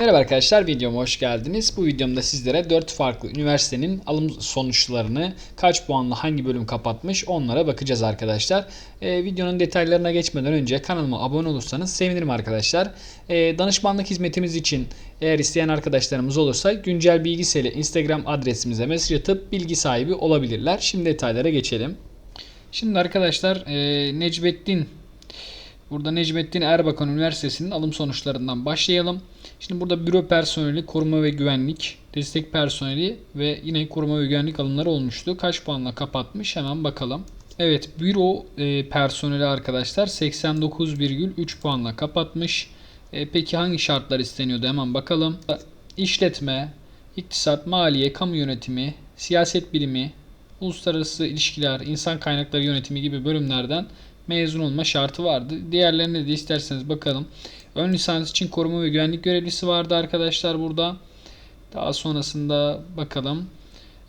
Merhaba arkadaşlar videoma hoş geldiniz. Bu videomda sizlere 4 farklı üniversitenin alım sonuçlarını kaç puanla hangi bölüm kapatmış onlara bakacağız arkadaşlar. Ee, videonun detaylarına geçmeden önce kanalıma abone olursanız sevinirim arkadaşlar. Ee, danışmanlık hizmetimiz için eğer isteyen arkadaşlarımız olursa güncel bilgisiyle Instagram adresimize mesaj atıp bilgi sahibi olabilirler. Şimdi detaylara geçelim. Şimdi arkadaşlar e, Necmettin Burada Necmettin Erbakan Üniversitesi'nin alım sonuçlarından başlayalım. Şimdi burada büro personeli, koruma ve güvenlik, destek personeli ve yine koruma ve güvenlik alımları olmuştu. Kaç puanla kapatmış hemen bakalım. Evet büro e, personeli arkadaşlar 89,3 puanla kapatmış. E, peki hangi şartlar isteniyordu hemen bakalım. İşletme, iktisat, maliye, kamu yönetimi, siyaset bilimi, uluslararası ilişkiler, insan kaynakları yönetimi gibi bölümlerden mezun olma şartı vardı. Diğerlerine de isterseniz bakalım. Ön lisans için koruma ve güvenlik görevlisi vardı arkadaşlar burada. Daha sonrasında bakalım.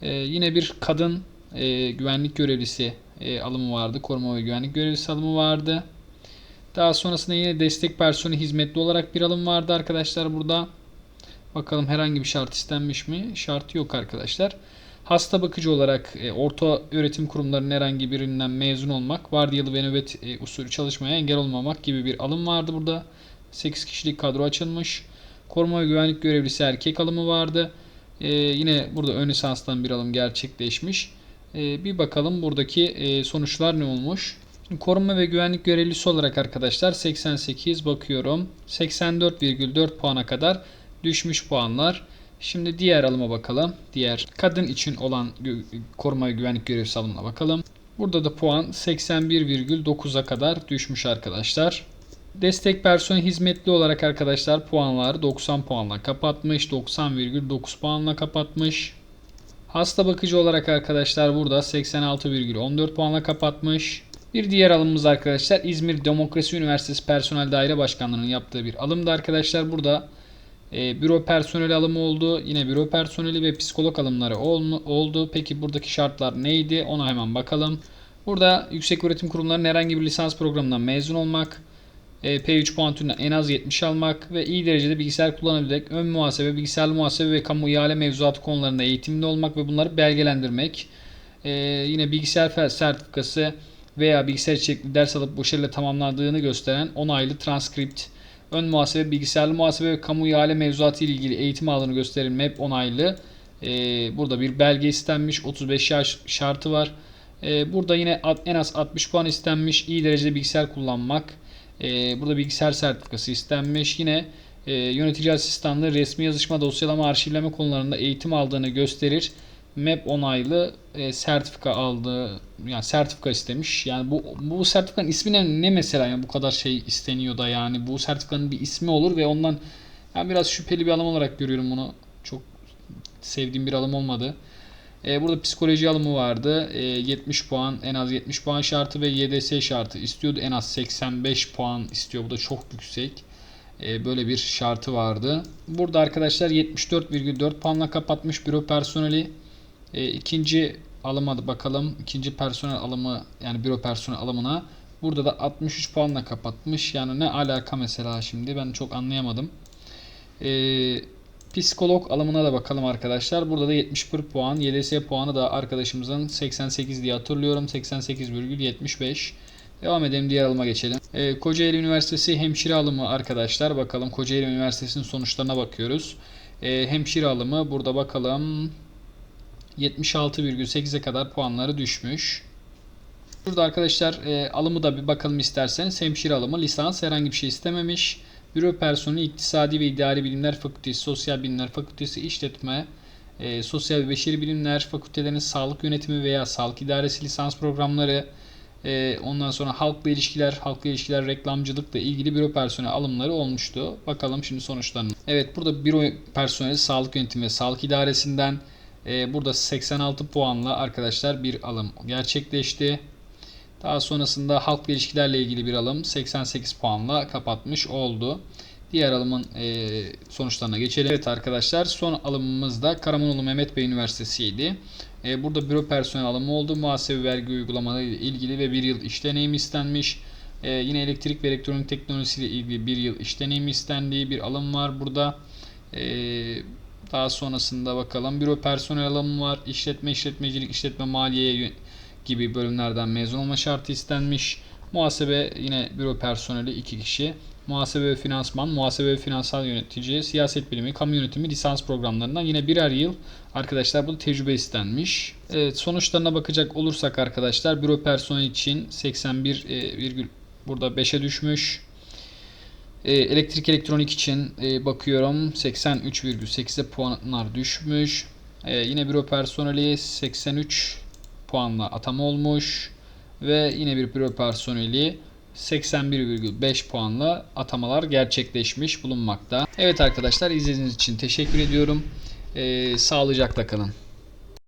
Ee, yine bir kadın e, güvenlik görevlisi e, alımı vardı. Koruma ve güvenlik görevlisi alımı vardı. Daha sonrasında yine destek personeli hizmetli olarak bir alım vardı arkadaşlar burada. Bakalım herhangi bir şart istenmiş mi? Şart yok arkadaşlar. Hasta bakıcı olarak e, orta öğretim kurumlarının herhangi birinden mezun olmak, vardiyalı ve nöbet e, usulü çalışmaya engel olmamak gibi bir alım vardı burada. 8 kişilik kadro açılmış. Koruma ve güvenlik görevlisi erkek alımı vardı. E, yine burada ön lisanstan bir alım gerçekleşmiş. E, bir bakalım buradaki e, sonuçlar ne olmuş. Koruma ve güvenlik görevlisi olarak arkadaşlar 88 bakıyorum. 84,4 puana kadar düşmüş puanlar. Şimdi diğer alıma bakalım. Diğer kadın için olan koruma ve güvenlik görevlisi alımına bakalım. Burada da puan 81,9'a kadar düşmüş arkadaşlar. Destek personel hizmetli olarak arkadaşlar puanlar 90 puanla kapatmış. 90,9 puanla kapatmış. Hasta bakıcı olarak arkadaşlar burada 86,14 puanla kapatmış. Bir diğer alımımız arkadaşlar İzmir Demokrasi Üniversitesi Personel Daire Başkanlığı'nın yaptığı bir alımdı arkadaşlar. Burada e, büro personeli alımı oldu. Yine büro personeli ve psikolog alımları oldu. Peki buradaki şartlar neydi? Ona hemen bakalım. Burada yüksek öğretim kurumlarının herhangi bir lisans programından mezun olmak, e, P3 puan türünden en az 70 almak ve iyi derecede bilgisayar kullanabilecek ön muhasebe, bilgisayar muhasebe ve kamu ihale mevzuatı konularında eğitimli olmak ve bunları belgelendirmek. E, yine bilgisayar sertifikası veya bilgisayar içerikli ders alıp başarıyla tamamlandığını gösteren onaylı transkript ön muhasebe, bilgisayarlı muhasebe ve kamu ihale mevzuatı ile ilgili eğitim aldığını gösterin MEP onaylı. Ee, burada bir belge istenmiş. 35 yaş şartı var. Ee, burada yine en az 60 puan istenmiş. İyi derecede bilgisayar kullanmak. Ee, burada bilgisayar sertifikası istenmiş. Yine e, yönetici asistanlığı, resmi yazışma, dosyalama, arşivleme konularında eğitim aldığını gösterir. MEP onaylı e, sertifika aldı yani sertifika istemiş. Yani bu bu sertifikanın ismi ne, ne mesela yani bu kadar şey isteniyor da yani bu sertifikanın bir ismi olur ve ondan ben biraz şüpheli bir alım olarak görüyorum bunu. Çok sevdiğim bir alım olmadı. E, burada psikoloji alımı vardı. E, 70 puan, en az 70 puan şartı ve YDS şartı istiyordu. En az 85 puan istiyor. Bu da çok yüksek. E, böyle bir şartı vardı. Burada arkadaşlar 74,4 puanla kapatmış büro personeli. E, ikinci alıma bakalım. İkinci personel alımı yani büro personel alımına. Burada da 63 puanla kapatmış. Yani ne alaka mesela şimdi ben çok anlayamadım. Ee, psikolog alımına da bakalım arkadaşlar. Burada da 71 puan. YDS puanı da arkadaşımızın 88 diye hatırlıyorum. 88,75. Devam edelim diğer alıma geçelim. Ee, Kocaeli Üniversitesi hemşire alımı arkadaşlar. Bakalım Kocaeli Üniversitesi'nin sonuçlarına bakıyoruz. Ee, hemşire alımı burada bakalım. 76,8'e kadar puanları düşmüş. Burada arkadaşlar e, alımı da bir bakalım isterseniz. Hemşire alımı, lisans herhangi bir şey istememiş. Büro personeli, iktisadi ve idari bilimler fakültesi, sosyal bilimler fakültesi, işletme, e, sosyal ve beşeri bilimler fakültelerinin sağlık yönetimi veya sağlık idaresi lisans programları, e, ondan sonra halkla ilişkiler, halkla ilişkiler, reklamcılıkla ilgili büro personeli alımları olmuştu. Bakalım şimdi sonuçlarını. Evet burada büro personeli, sağlık yönetimi ve sağlık idaresinden, e, burada 86 puanla arkadaşlar bir alım gerçekleşti. Daha sonrasında halk ilişkilerle ilgili bir alım 88 puanla kapatmış oldu. Diğer alımın e, sonuçlarına geçelim. Evet arkadaşlar son alımımız da Karamanlı Mehmet Bey Üniversitesi'ydi. E, burada büro personel alımı oldu. Muhasebe vergi uygulamaları ile ilgili ve bir yıl iş deneyimi istenmiş. E, yine elektrik ve elektronik teknolojisi ile ilgili bir yıl iş deneyimi istendiği bir alım var burada. Ee, daha sonrasında bakalım. Büro personel alımı var. İşletme, işletmecilik, işletme, maliye gibi bölümlerden mezun olma şartı istenmiş. Muhasebe yine büro personeli 2 kişi. Muhasebe ve finansman, muhasebe ve finansal yönetici, siyaset bilimi, kamu yönetimi lisans programlarından yine birer yıl arkadaşlar bu tecrübe istenmiş. Evet, sonuçlarına bakacak olursak arkadaşlar büro personeli için 81 e, virgül burada 5'e düşmüş. E, elektrik elektronik için e, bakıyorum 83,8'e puanlar düşmüş. E, yine büro personeli 83 puanla atama olmuş ve yine bir büro personeli 81,5 puanla atamalar gerçekleşmiş bulunmakta. Evet arkadaşlar izlediğiniz için teşekkür ediyorum. E, sağlıcakla kalın.